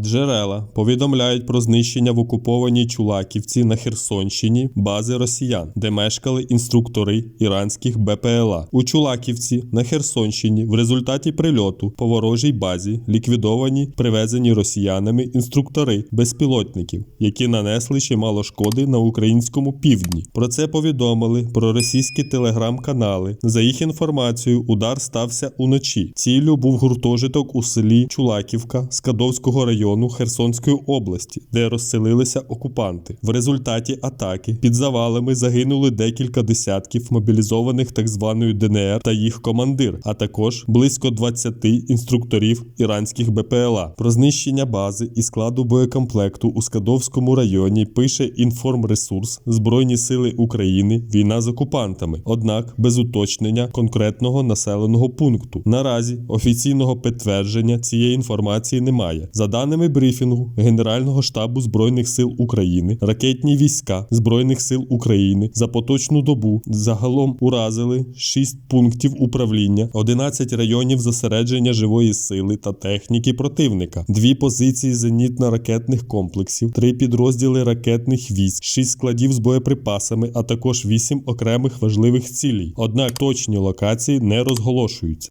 Джерела повідомляють про знищення в окупованій Чулаківці на Херсонщині бази росіян, де мешкали інструктори іранських БПЛА. У Чулаківці на Херсонщині в результаті прильоту по ворожій базі ліквідовані привезені росіянами інструктори безпілотників, які нанесли чимало шкоди на українському півдні. Про це повідомили проросійські телеграм-канали. За їх інформацією, удар стався уночі. Ціллю був гуртожиток у селі Чулаківка Скадовського району Херсонської області, де розселилися окупанти. В результаті атаки під завалами загинули декілька десятків мобілізованих так званої ДНР та їх командир, а також близько 20 інструкторів іранських БПЛА. Про знищення бази і складу боєкомплекту у Скадовському районі пише інформресурс Збройні сили України. Війна з окупантами. Однак без уточнення конкретного населеного пункту. Наразі офіційного підтвердження цієї інформації немає. За даними брифінгу Генерального штабу Збройних сил України, ракетні війська Збройних сил України за поточну добу загалом уразили 6 пунктів управління, 11 районів зосередження живої сили та техніки противника, дві позиції зенітно-ракетних комплексів, три підрозділи ракетних військ, 6 складів з боєприпасами, а також 8 окремих важливих цілей. Однак точні локації не розголошуються.